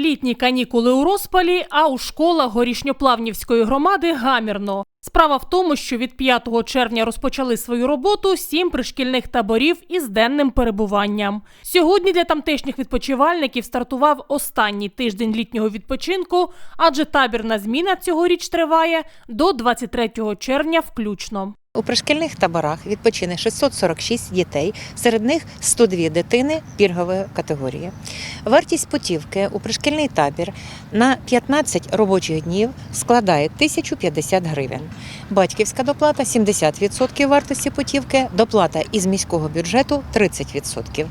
Літні канікули у розпалі, а у школах горішньоплавнівської громади гамірно. Справа в тому, що від 5 червня розпочали свою роботу сім пришкільних таборів із денним перебуванням. Сьогодні для тамтешніх відпочивальників стартував останній тиждень літнього відпочинку, адже табірна зміна цьогоріч триває до 23 червня включно. У пришкільних таборах відпочине 646 дітей, серед них 102 дитини пільгової категорії. Вартість путівки у пришкільний табір на 15 робочих днів складає 1050 гривень. Батьківська доплата 70% вартості путівки, доплата із міського бюджету 30%.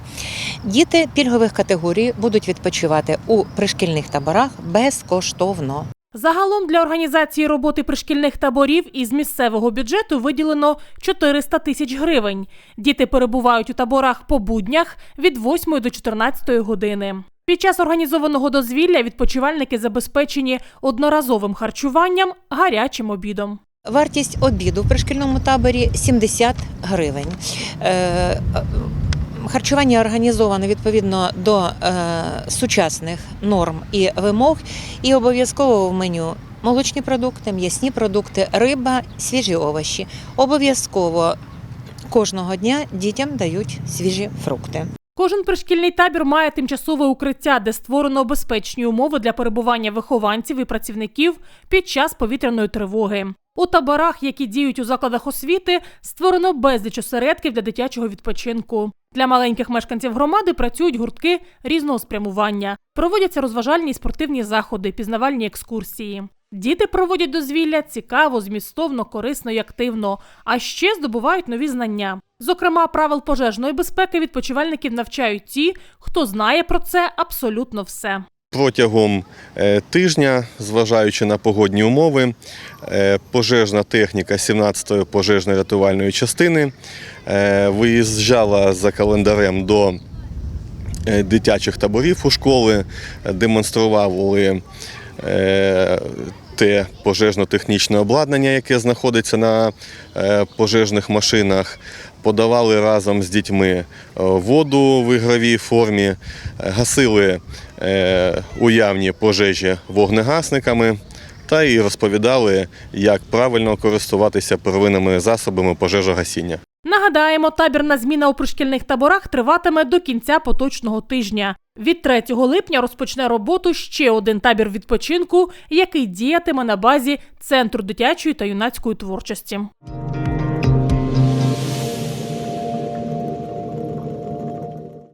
Діти пільгових категорій будуть відпочивати у пришкільних таборах безкоштовно. Загалом для організації роботи пришкільних таборів із місцевого бюджету виділено 400 тисяч гривень. Діти перебувають у таборах по буднях від 8 до 14 години. Під час організованого дозвілля відпочивальники забезпечені одноразовим харчуванням, гарячим обідом. Вартість обіду в пришкільному таборі 70 гривень. Харчування організовано відповідно до е, сучасних норм і вимог, і обов'язково в меню молочні продукти, м'ясні продукти, риба, свіжі овочі. Обов'язково кожного дня дітям дають свіжі фрукти. Кожен пришкільний табір має тимчасове укриття, де створено безпечні умови для перебування вихованців і працівників під час повітряної тривоги. У таборах, які діють у закладах освіти, створено безліч осередків для дитячого відпочинку. Для маленьких мешканців громади працюють гуртки різного спрямування. Проводяться розважальні спортивні заходи, пізнавальні екскурсії. Діти проводять дозвілля цікаво, змістовно, корисно і активно, а ще здобувають нові знання. Зокрема, правил пожежної безпеки відпочивальників навчають ті, хто знає про це абсолютно все. Протягом е, тижня, зважаючи на погодні умови, е, пожежна техніка 17-ї пожежно-рятувальної частини е, виїжджала за календарем до дитячих таборів у школи, демонстрували те пожежно-технічне обладнання, яке знаходиться на е, пожежних машинах. Подавали разом з дітьми е, воду в ігровій формі, е, гасили е, уявні пожежі вогнегасниками та і розповідали, як правильно користуватися первинними засобами пожежогасіння. Нагадаємо, табірна зміна у пришкільних таборах триватиме до кінця поточного тижня. Від 3 липня розпочне роботу ще один табір відпочинку, який діятиме на базі Центру дитячої та юнацької творчості.